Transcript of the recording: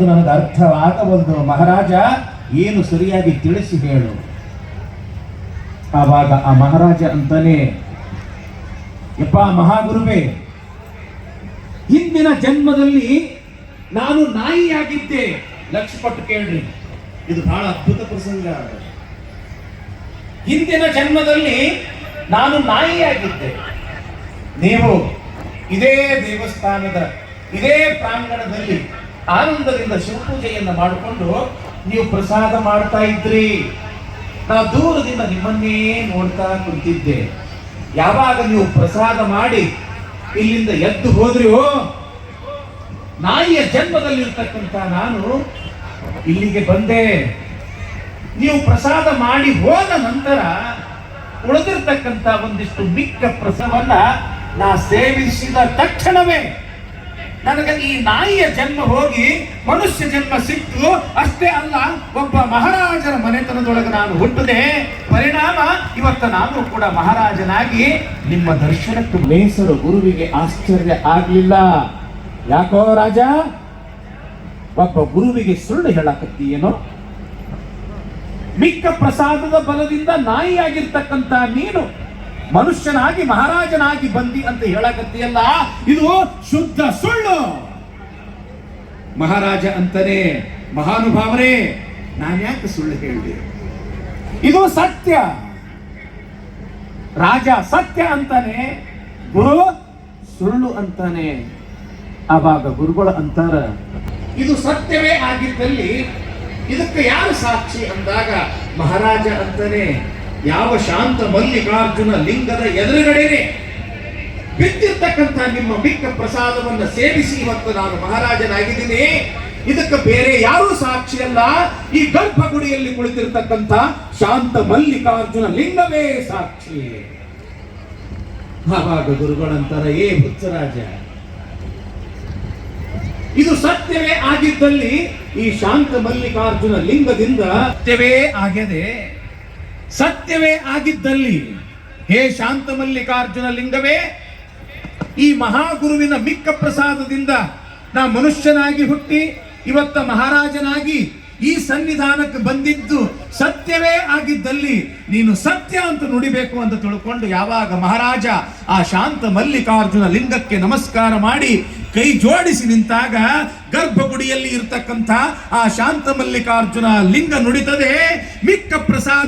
ನನಗೆ ಒಂದು ಮಹಾರಾಜ, ಏನು ಸರಿಯಾಗಿ ತಿಳಿಸಿ ಹೇಳು. ಆವಾಗ ಆ ಮಹಾರಾಜ ಅಂತಾನೆ, ಯಪ್ಪ ಮಹಾಗುರುವೆ, ಹಿಂದಿನ ಜನ್ಮದಲ್ಲಿ ನಾನು ನಾಯಿಯಾಗಿದ್ದೆ. ಲಕ್ಷಪಟ್ಟು ಕೇಳ್ರಿ. ಇದು ಬಹಳ ಅದ್ಭುತ ಪ್ರಸಂಗ. ಹಿಂದಿನ ಜನ್ಮದಲ್ಲಿ ನಾನು ನಾಯಿಯಾಗಿದ್ದೆ. ನೀವು ಇದೇ ದೇವಸ್ಥಾನದ, ಇದೇ ಪ್ರಾಂಗಣದಲ್ಲಿ ಆನಂದದಿಂದ ಶಿವಪೂಜೆಯನ್ನು ಮಾಡಿಕೊಂಡು ನೀವು ಪ್ರಸಾದ ಮಾಡ್ತಾ ಇದ್ರಿ. ನಾ ದೂರದಿಂದ ನಿಮ್ಮನ್ನೇ ನೋಡ್ತಾ ಕುಂತಿದ್ದೆ. ಯಾವಾಗ ನೀವು ಪ್ರಸಾದ ಮಾಡಿ ಇಲ್ಲಿಂದ ಎದ್ದು ಹೋದ್ರಿ ನಾಯಿಯ ಜನ್ಮದಲ್ಲಿರ್ತಕ್ಕಂಥ ನಾನು ಇಲ್ಲಿಗೆ ಬಂದೆ. ನೀವು ಪ್ರಸಾದ ಮಾಡಿ ಹೋದ ನಂತರ ಉಳಿದಿರ್ತಕ್ಕಂಥ ಒಂದಿಷ್ಟು ಮಿಕ್ಕ ಪ್ರಸವನ್ನ ನಾ ಸೇವಿಸಿದ ತಕ್ಷಣವೇ ನನಗೆ ಈ ನಾಯಿಯ ಜನ್ಮ ಹೋಗಿ ಮನುಷ್ಯ ಜನ್ಮ ಸಿಕ್ತು ಅಷ್ಟೇ ಅಲ್ಲ, ಒಬ್ಬ ಮಹಾರಾಜರ ಮನೆತನದೊಳಗೆ ನಾನು ಹುಟ್ಟದೆ. ಪರಿಣಾಮ, ಇವತ್ತು ನಾನು ಕೂಡ ಮಹಾರಾಜನಾಗಿ ನಿಮ್ಮ ದರ್ಶನಕ್ಕೆ ಮೇಸರು ಗುರುವಿಗೆ ಆಶ್ಚರ್ಯ ಆಗಲಿಲ್ಲ. ಯಾಕೋ ರಾಜ? ಒಬ್ಬ ಗುರುವಿಗೆ ಸುಳ್ಳು ಹೇಳಕತ್ತೀಯೇನೋ? ಮಿಕ್ಕ ಪ್ರಸಾದದ ಬಲದಿಂದ ನಾಯಿಯಾಗಿರ್ತಕ್ಕಂಥ ನೀನು ಮನುಷ್ಯನಾಗಿ, ಮಹಾರಾಜನಾಗಿ ಬಂದಿ ಅಂತ ಹೇಳಕತ್ತೀಯಲ್ಲ, ಇದು ಶುದ್ಧ ಸುಳ್ಳು. ಮಹಾರಾಜ ಅಂತನೇ, ಮಹಾನುಭಾವರೇ ನಾನ್ಯಾಕೆ ಸುಳ್ಳು ಹೇಳಿದೆ? ಇದು ಸತ್ಯ. ರಾಜ ಸತ್ಯ ಅಂತಾನೆ, ಗುರು ಸುಳ್ಳು ಅಂತಾನೆ. ಆವಾಗ ಗುರುಗಳು ಅಂತಾರ, ಇದು ಸತ್ಯವೇ ಆಗಿದ್ದಲ್ಲಿ, ಇದಕ್ಕೆ ಯಾರು ಸಾಕ್ಷಿ ಅಂದಾಗ ಮಹಾರಾಜ ಅಂತಾನೆ ಯಾವ ಶಾಂತ ಮಲ್ಲಿಕಾರ್ಜುನ ಲಿಂಗದ ಎದುರುಗಡೆನೆ ಬಿದ್ದಿರ್ತಕ್ಕಂಥ ನಿಮ್ಮ ಮಿಕ್ಕ ಪ್ರಸಾದವನ್ನ ಸೇವಿಸಿ ಇವತ್ತು ನಾನು ಮಹಾರಾಜನಾಗಿದ್ದೀನಿ. ಇದಕ್ಕೆ ಬೇರೆ ಯಾರೂ ಸಾಕ್ಷಿಯಲ್ಲ ಈ ಗರ್ಭಗುಡಿಯಲ್ಲಿ ಕುಳಿತಿರ್ತಕ್ಕಂಥ ಶಾಂತ ಮಲ್ಲಿಕಾರ್ಜುನ ಲಿಂಗವೇ ಸಾಕ್ಷಿ. ಆವಾಗ ಗುರುಗಳಂತರ ಏ ಹುಚ್ಚರಾಜ. ಇದು ಸತ್ಯವೇ ಆಗಿದ್ದಲ್ಲಿ ಈ ಶಾಂತ ಮಲ್ಲಿಕಾರ್ಜುನ ಲಿಂಗದಿಂದ ಸತ್ಯವೇ ಆಗ್ಯದೆ. ಸತ್ಯವೇ ಆಗಿದ್ದಲ್ಲಿ, ಹೇ ಶಾಂತ ಮಲ್ಲಿಕಾರ್ಜುನ ಲಿಂಗವೇ, ಈ ಮಹಾಗುರುವಿನ ಮಿಕ್ಕ ಪ್ರಸಾದದಿಂದ ನಾ ಮನುಷ್ಯನಾಗಿ ಹುಟ್ಟಿ, ಇವತ್ತ ಮಹಾರಾಜನಾಗಿ ಈ ಸನ್ನಿಧಾನಕ್ಕೆ ಬಂದಿದ್ದು ಸತ್ಯವೇ ಆಗಿದ್ದಲ್ಲಿ ನೀನು ಸತ್ಯ ಅಂತ ನುಡಿಬೇಕು ಅಂತ ತಿಳ್ಕೊಂಡು ಯಾವಾಗ ಮಹಾರಾಜ ಆ ಶಾಂತ ಮಲ್ಲಿಕಾರ್ಜುನ ಲಿಂಗಕ್ಕೆ ನಮಸ್ಕಾರ ಮಾಡಿ ಕೈ ಜೋಡಿಸಿ ನಿಂತಾಗ ಗರ್ಭಗುಡಿಯಲ್ಲಿ ಇರ್ತಕ್ಕಂಥ ಆ ಶಾಂತ ಮಲ್ಲಿಕಾರ್ಜುನ ಲಿಂಗ ನುಡಿತದೆ ಮಿಕ್ಕ ಪ್ರಸಾದ